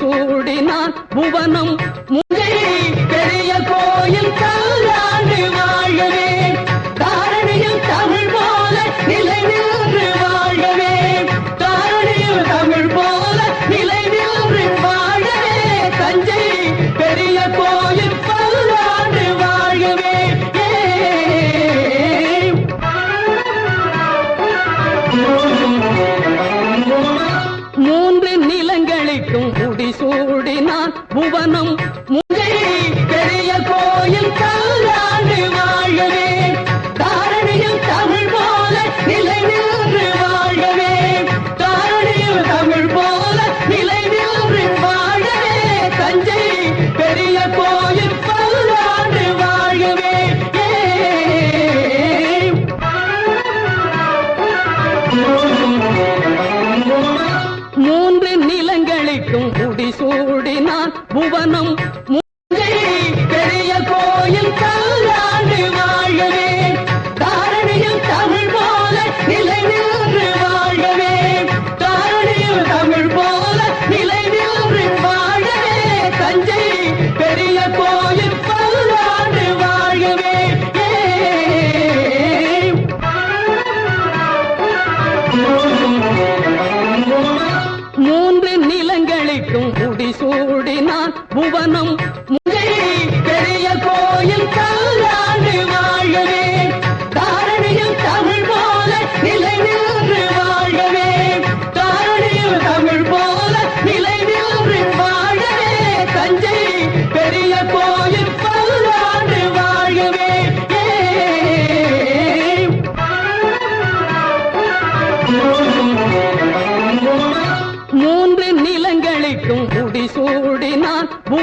சூடினார் புவனம். நான் புவனம்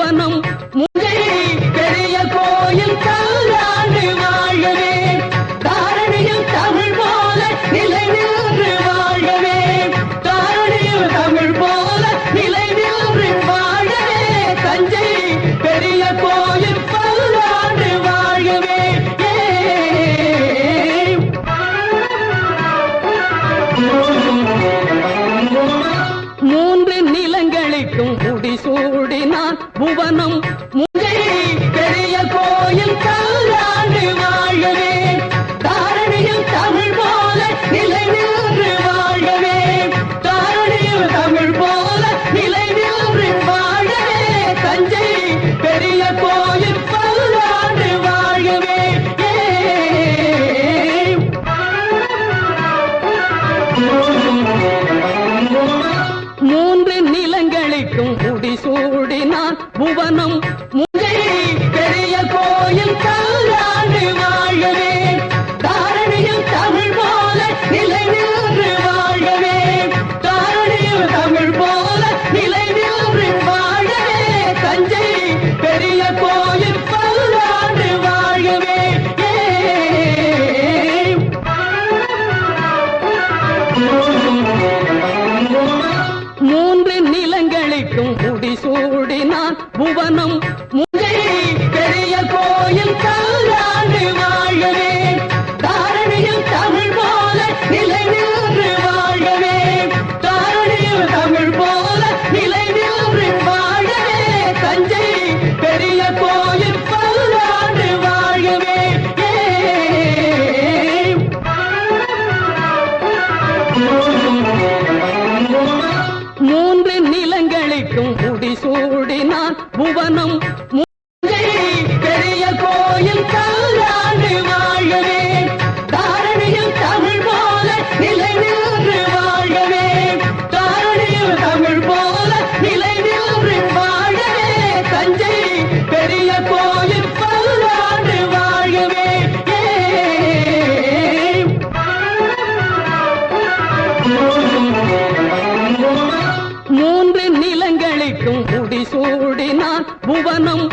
மௌனம் தஞ்சை பெரிய கோயில் பல்லாண்டு வாழவே மூன்று நிலங்களுக்கும் முடிசூடினான் புவனம். மனம்